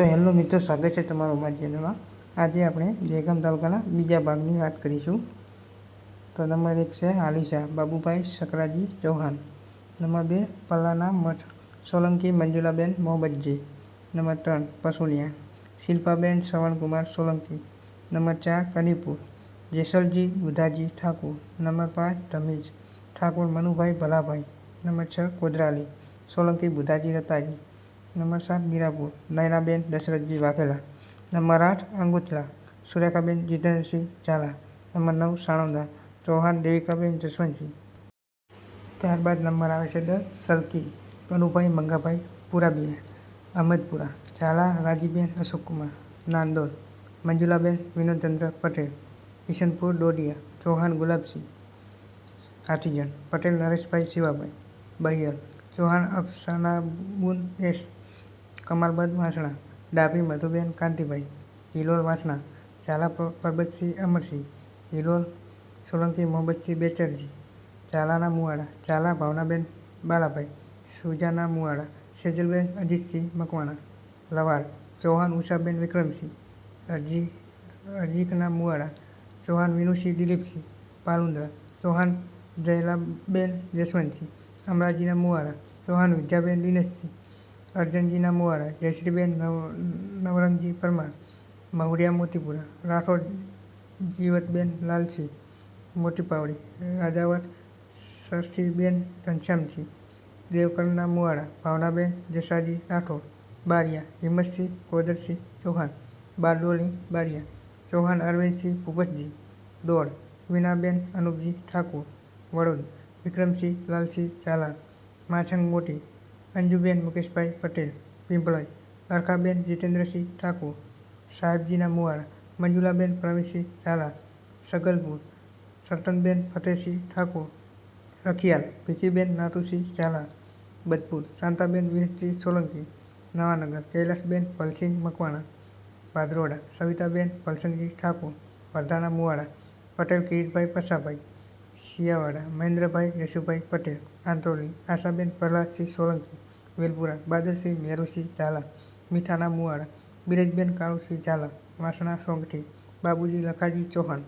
તો હેલો મિત્રો, સ્વાગત છે તમારું અમારી ચેનલમાં. આજે આપણે દહેગામ તાલુકાના બીજા ભાગની વાત કરીશું. તો નંબર એક છે આલિશા, બાબુભાઈ શકરાજી ચૌહાણ. નંબર બે પલ્લાના મઠ, સોલંકી મંજુલાબેન મોહમ્મદજી. નંબર ત્રણ પસુલિયા શિલ્પાબેન શ્રવણકુમાર સોલંકી. નંબર ચાર, કનીપુર. જેસલજી બુધાજી ઠાકુર. નંબર પાંચ ધમીજ ઠાકુર મનુભાઈ ભલાભાઈ. નંબર છ, કોદરાલી. સોલંકી બુધાજી રતાજી. નંબર સાત મીરાપુર નયનાબેન, દશરથજી વાઘેલા. નંબર આઠ અંગુથલા સુરેખાબેન, જીતેન્દ્રસિંહ ઝાલા. નંબર નવ, સાણંદા. ચૌહાણ, દેવિકાબેન જસવંતસિંહ ત્યારબાદ નંબર આવે છે દસ, સલકી, કનુભાઈ, મંગાભાઈ, પુરાબિયા, અહમદપુરા, ઝાલા, રાજીબેન, અશોકકુમાર નાંદોદ મંજુલાબેન, વિનોદચંદ્ર પટેલ, કિશનપુર, ડોડિયા, ચૌહાણ, ગુલાબસિંહ, હાથીજન, પટેલ, નરેશભાઈ, શિવાભાઈ બહિયલ ચૌહાણ, અફસાનાબુન, એસ કમાલબદ વાસણા, ડાભી મધુબેન કાંતિભાઈ, હિલોલ વાસણા ઝાલા પરબતસિંહ અમરસિંહ, હિલોલ સોલંકી મોહમ્મદસિંહ બેચરજી, ઝાલાના મુવાડા, ઝાલા ભાવનાબેન બાલાભાઈ, સુજાના મુવાડા, સેજલબેન અજીતસિંહ મકવાણા, લવાડ, ચૌહાણ ઉષાબેન વિક્રમસિંહ, અરજી, અરજીકના મુવાડા, ચૌહાણ વિનુસિંહ દિલીપસિંહ, પાલુંદ્રા, ચૌહાણ જયલાબેન જસવંતસિંહ, અમરાજીના મુવાડા, ચૌહાણ વિદ્યાબેન દિનેશસિંહ અર્જનજીના મુવાડા, જયશ્રીબેન નવ, નવરંગજી પરમાર મહુડિયા મોતીપુરા, રાઠોડ, જીવતબેન લાલસી મોટી પાવડી રાજાવત સરસીબેન ઘનશ્યામજી દેવકરના મુવાડા, ભાવનાબેન જસાજી રાઠોડ, બારિયા, હિંમતસિંહ કોદરસિંહ ચૌહાણ, બારડોલી, બારિયા, ચૌહાણ અરવિંદસિંહ ભૂપતજી, દોડ વિનાબેન અનુપજી ઠાકુર, વડોદ, વિક્રમસિંહ લાલસિંહ ચાલા માછંગ મોટી અંજુબેન મુકેશભાઈ પટેલ પિંપળજ અરખાબેન જીતેન્દ્રસિંહ ઠાકુર, સાહેબજીના મુવાડા, મંજુલાબેન પ્રવીણસિંહ ઝાલા, સગલપુર, સરતનબેન ફતેહસિંહ ઠાકુર, રખિયાલ, ભીખીબેન નાતુસિંહ ઝાલા બદપુર શાંતાબેન વિહતસિંહ સોલંકી, નવાનગર, કૈલાસબેન પલસિંહ મકવાણા ભાદરોડા સવિતાબેન ભલસંગજી ઠાકોર, વરધાના મુવાડા, પટેલ કિરીટભાઈ પસાભાઈ શિયાવાડા, મહેન્દ્રભાઈ યશુભાઈ પટેલ આંતરોલી આશાબેન પ્રહલાદસિંહ સોલંકી, વેલપુરા, બાદરસિંહ મેરુસિંહ ઝાલા, મીઠાના મુવાડા બિરજબેન કાળુસિંહ ઝાલા, વાસણા સોંગઠી, બાબુજી લખાજી ચૌહાણ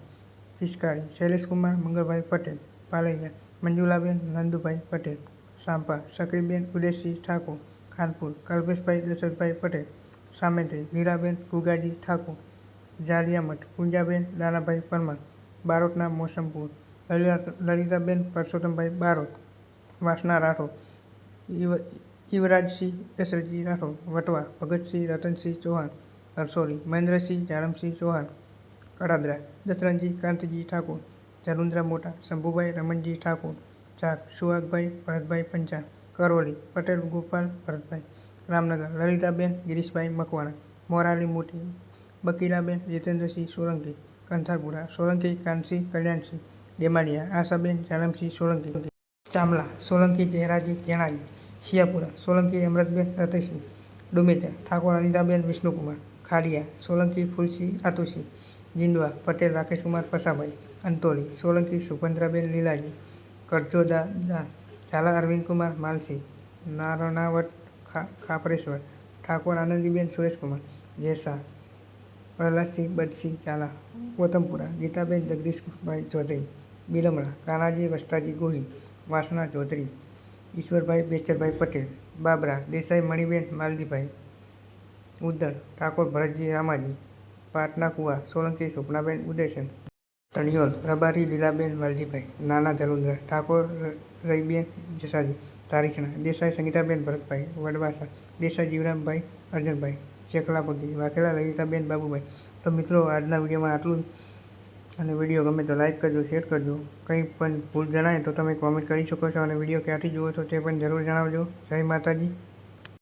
પિસ્કારી શૈલેષકુમાર મંગળભાઈ પટેલ, પાલૈયા, મંજુલાબેન નંદુભાઈ પટેલ સાંપા સકરીબેન ઉદયસિંહ ઠાકોર, ખાનપુર, કલ્પેશભાઈ દશરથભાઈ પટેલ, સામેત્રી લીલાબેન ગુગાજી ઠાકોર, જાલિયામઠ, પૂંજાબેન દાનાભાઈ પરમાર, બારોટના મોસમપુર લલિતાબેન પરસોત્તમભાઈ બારોટ વાસણા રાઠોડ, યુવ, યુવરાજસિંહ દશરથજી રાઠોડ, વટવા, ભગતસિંહ રતનસિંહ ચૌહાણ હરસોલી મહેન્દ્રસિંહ જાણમસિંહ ચૌહાણ કડાદરા દશરથજી કાંતજી ઠાકોર જલુંદ્રા મોટા, શંભુભાઈ રમણજી ઠાકોર ચાક સુહાગભાઈ ભરતભાઈ પંચાલ, કરોલી, પટેલ, ગોપાલ ભરતભાઈ, રામનગર, લલિતાબેન, ગિરીશભાઈ મકવાણા મોરાલી મોટી, બકીલાબેન જીતેન્દ્રસિંહ સોલંકી, કંથારપુરા, સોલંકી કાનસિંહ કલ્યાણસિંહ ડેમાલિયા આશાબેન, જાનમસિંહ, સોલંકી, ચામલા, સોલંકી, જયરાજી જેણાજી શિયાપુરા, સોલંકી અમૃતબેન રતસિંહ ડુમેચા ઠાકોર, અનિતાબેન, વિષ્ણુકુમાર, ખાડિયા, સોલંકી ફૂલસિંહ આતુસિંહ જીંડવા, પટેલ, રાકેશકુમાર પસાભાઈ અંતોલી, સોલંકી, સુભદ્રાબેન, લીલાજી, કરજોદા, ઝાલા, અરવિંદકુમાર, માલસિંહ, નારણાવટ, ખા, ખાપરેશ્વર, ઠાકોર, આનંદીબેન, સુરેશકુમાર, જેસા, પ્રહલાદસિંહ બદસિંહ ઝાલા, ગૌતમપુરા, ગીતાબેન, જગદીશભાઈ ચૌધરી બિલમણા કાનાજી, વસ્તાજી, ગોહિલ, વાસણા ચૌધરી, ઈશ્વરભાઈ બેચરભાઈ પટેલ, બાબરા, દેસાઈ, મણિબેન માલજીભાઈ ઉદ્દળ ઠાકોર, ભરતજી, રામાજી, પાટના કુવા, સોલંકી સુપનાબેન ઉદયસન, તણિયોલ રબારી લીલાબેન વાલજીભાઈ નાના જલુંદ્રા ઠાકોર રઈબેન જસાજી, તારીખના, દેસાઈ, સંગીતાબેન, ભરતભાઈ, વડવાસા, દેસાઈ, જીવરામભાઈ, અર્જનભાઈ શેખલા પગી વાઘેલા, લલિતાબેન, બાબુભાઈ. તો મિત્રો, આજના વિડીયોમાં આટલું અને વીડિયો ગમે તો લાઈક કરજો, શેર કરજો. કંઈ પણ ભૂલ જણાય તો તમે કોમેન્ટ કરી શકો છો અને વીડિયો ક્યાંથી જુઓ છો તે પણ જરૂર જણાવજો. જય માતાજી.